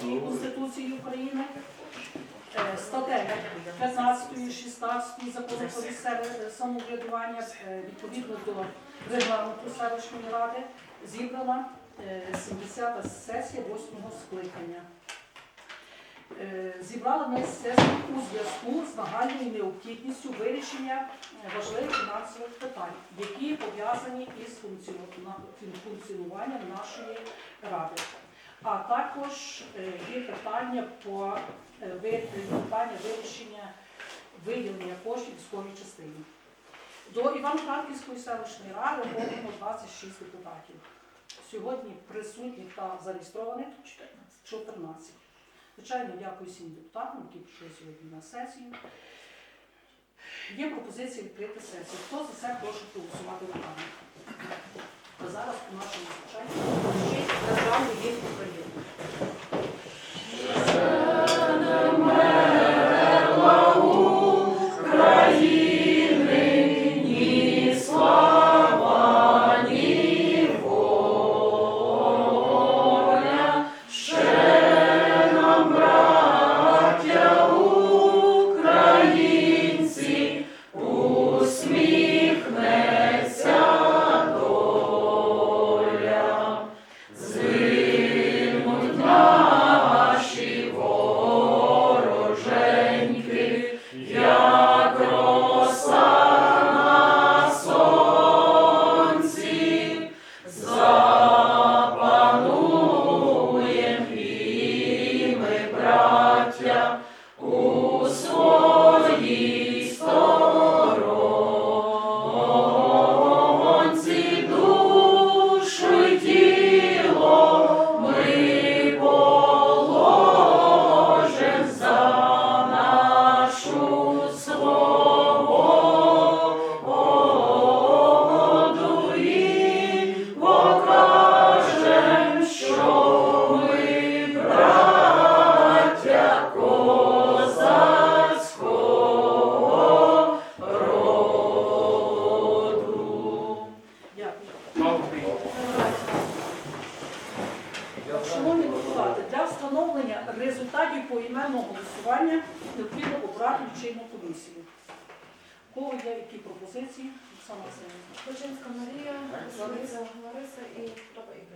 3 Конституції України, е, статей 15, 16 закону про місцеве е, самоврядування е, відповідно до регламенту селищної ради зібрана е, 70-та сесія 8-го скликання. Е, Зібрали ми сесію у зв'язку з нагальною необхідністю вирішення е, важливих фінансових питань, які пов'язані із функціонуванням нашої ради. А також е, є питання по е, питання вирішення виділення коштів військовій частині. До Івано-Франківської селищної ради входимо 26 депутатів. Сьогодні присутніх та зареєстрованих 14. Звичайно, дякую всім депутатам, які прийшли сьогодні на сесію. Є пропозиція відкрити сесію. Хто за це прошу проголосувати руками? Зараз у нашому навчанні державний гімн України.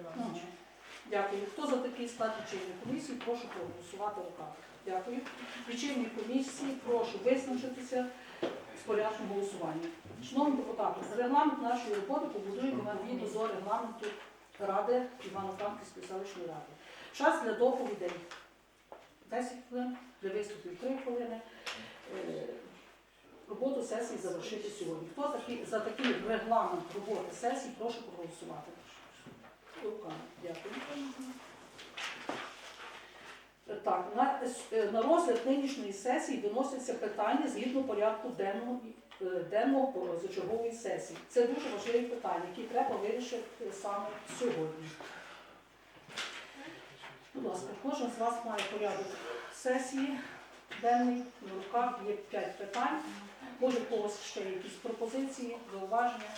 Іванович. Дякую. Хто за такий склад лічильної комісії, прошу проголосувати руками. Дякую. Лічильні комісії, прошу визначитися з порядком голосування. Шановні депутати, регламент нашої роботи побудуємо відповідно до регламенту Ради Івано-Франківської селищної ради. Час для доповідей сесії завершити сьогодні. Хто такий, за такий регламент роботи сесії, прошу проголосувати. Дякую. Так, на, е, на розгляд нинішньої сесії виносяться питання згідно порядку денного, е, денного позачергової сесії. Це дуже важливі питання, які треба вирішити саме сьогодні. Будь ласка, кожен з вас має порядок сесії денний, на руках є 5 питань. Може, у когось ще якісь пропозиції, зауваження,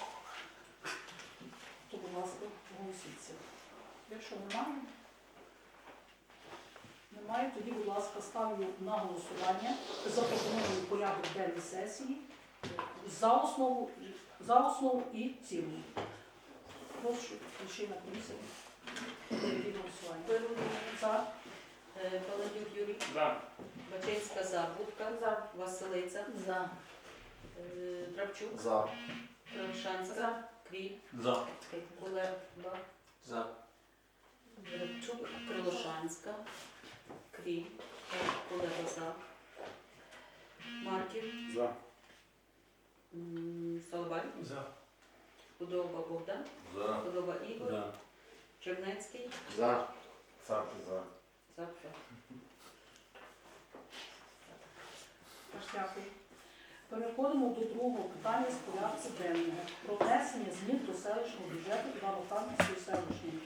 то, будь ласка, голосіться. Якщо немає, немає, тоді, будь ласка, ставлю на голосування запропонований порядок денної сесії за основу, за основу і в цілому. Прошу, комісію. Проведіть голосування. За. Е, Паладюк Юрій, За. Бачинська за, Будка, За. Василиця, За. Е, Драбчук, За. Кришанська, Кріль, За. Кулеба, За. Драбчук, Крилошанська, Кріль, Кулеба за, Марків, За. м, Салабай, За. Худоба Богдан, За. Худоба Ігор, За. Чернецький, За. Савки за. Завтра. Дякую. Переходимо до другого питання з порядку денного. Про внесення змін до селищного бюджету Івано-Франківської селищної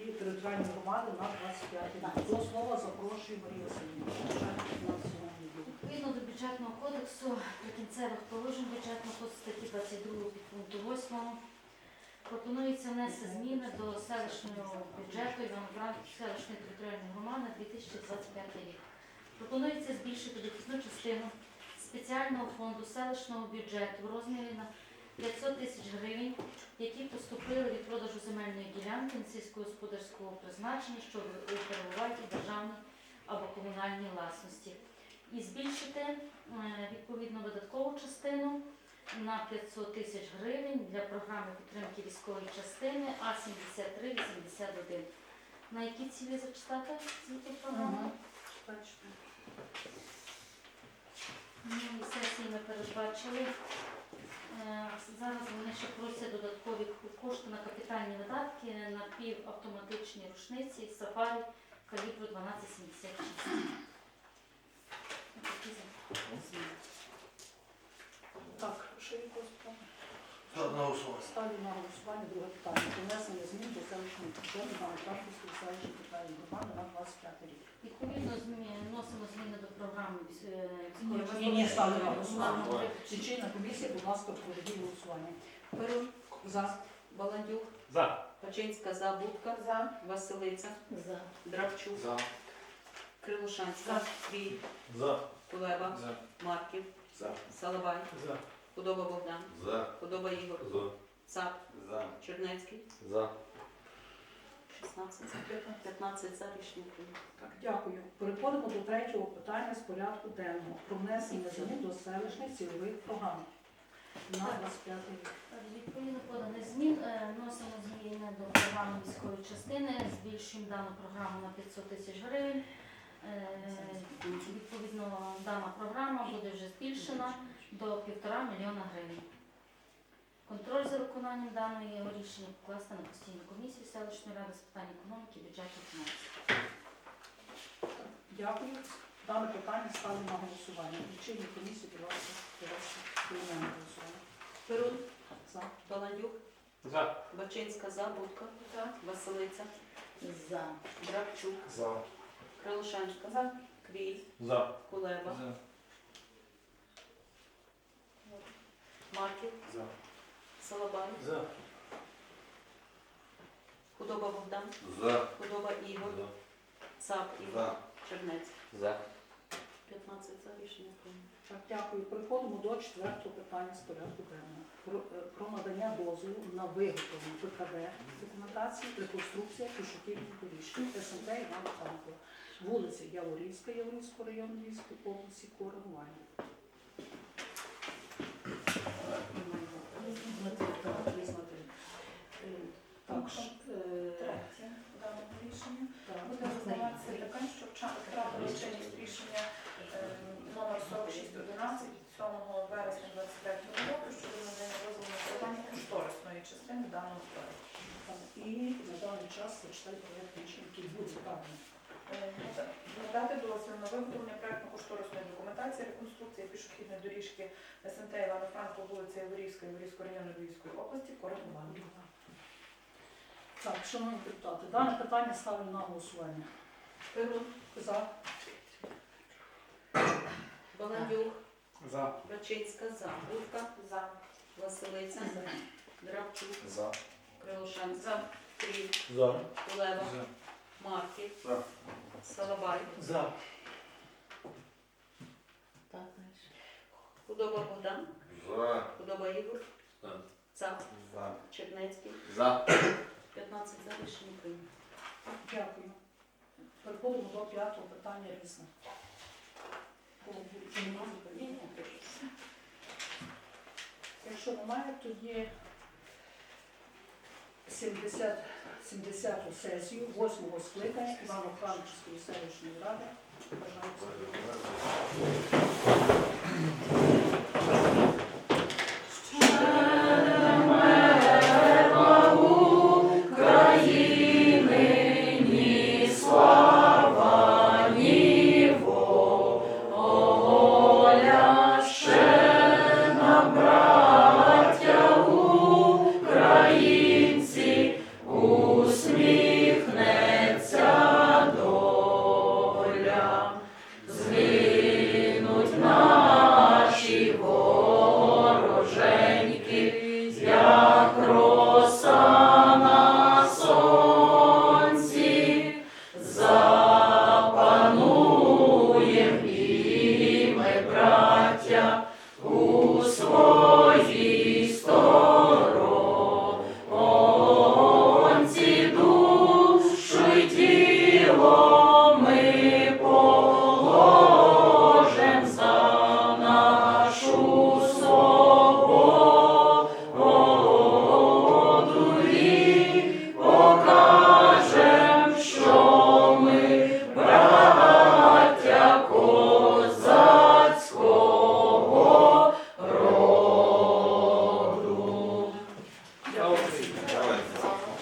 і територіальної громади на 25 рік. До слова запрошую Марію Васильівну. Відповідно до бюджетного кодексу прикінцевих положень бюджетного кодексу статті 22 підпункту 8 Пропонується внести зміни до селищного бюджету Івано-Франківської селищної територіальної громади на 2025 рік. Пропонується збільшити дохідну частину спеціального фонду селищного бюджету в розмірі на 500 тисяч гривень, які поступили від продажу земельної ділянки сільськогосподарського призначення, що перебувають у державній або комунальній власності. І збільшити е, відповідно видаткову частину на 500 тисяч гривень для програми підтримки військової частини А7381. На які цілі зачитати звідти програми? Ага. Минулій сесії ми передбачили. Е, Зараз вони ще просять додаткові кошти на капітальні видатки на півавтоматичні рушниці сафарі калібру 1276. Так, ще якось там. Ставлю на голосування. Ставлю на голосування друге питання. Про внесення змін до селищного бюджету на Харківської селищної територіальної громади на 25 рік. Відповідно, змі- вносимо зміни до програми військ- е, Ні, військової ні, ні, частини. Ставлю на голосування. Лічильна комісія, будь ласка, проведіть голосування. Перун, За. Баландюк, За. Пачинська за, Будка, За. Василиця, За. Драбчук, За. Крилушанська, Крій, За. Кулеба, За. Марків, За. Салабай, За. Худоба Богдан, За. Худоба Ігор, За. Цап, За. Чернецький, За. 16 за, 15 за рішення. Так, дякую. Переходимо до третього питання з порядку денного про внесення змін до селищних цільових програм на 25 рік. Відповідно поданих змін е, вносимо зміни до програми військової частини, збільшуємо дану програму на 500 тисяч гривень. Е, Відповідно, дана програма буде вже збільшена до півтора мільйона гривень. Контроль за виконанням даної рішення покласти на постійну комісію селищної ради з питань економіки, бюджету та фінансів. Дякую. Дане питання ставлю на голосування. Лічильні комісії, будь ласка, поіменне голосування. Перун, За. Баландюк, За. Бачинська за, Будка, За. Василиця, За. Драбчук, За. Крилушанська, За. Крій, За. Кулеба, Марків, За. Салабай, За. Худоба Богдан, За. Худоба Ігор, Цап Ігор, Чернець. За. 15 за рішення прийнято. Так, дякую. Переходимо до четвертого питання з порядку денного. Про, е, про надання дозволу на виготовлення ПКД документації, реконструкція пішохідних доріжки СМТ Івана Франкова, вулиця Яворівська, Яворівського району Львівської області, коригування. Е, Так, ш- е, Третє даного рішення. Буде визнаватися така, що втратили чинність рішення е, номер 4611 від 7 вересня 23 року щодо надання дозволу на кошторисної частини даного проекту. І на даний час зачитай проєкт рішення, який буде правильно. Е, Надати дозвіл на виготовлення проектно-кошторисної документації, реконструкції пішохідної доріжки СМТ Івана Франко, вулиця Яворівська, Яворівського району Львівської області, коригування. Так, шановні депутати, дане питання ставлю на голосування. Перун, За. Баландюк, За. Бачинська за, Будка, За. Василиця, За. Драбчук, За. Крилушанська, За. Крій, За. Кулеба, Марків, За. Салабай, За. Худоба Богдан, За. Худоба Ігор, За. Цап, За. Чернецький, За. 15 за рішення прийнято. Дякую. Переходимо до п'ятого питання різне. Якщо немає, тоді 70, 70-ту сесію 8-го скликання Івано-Франківської селищної ради. Всім.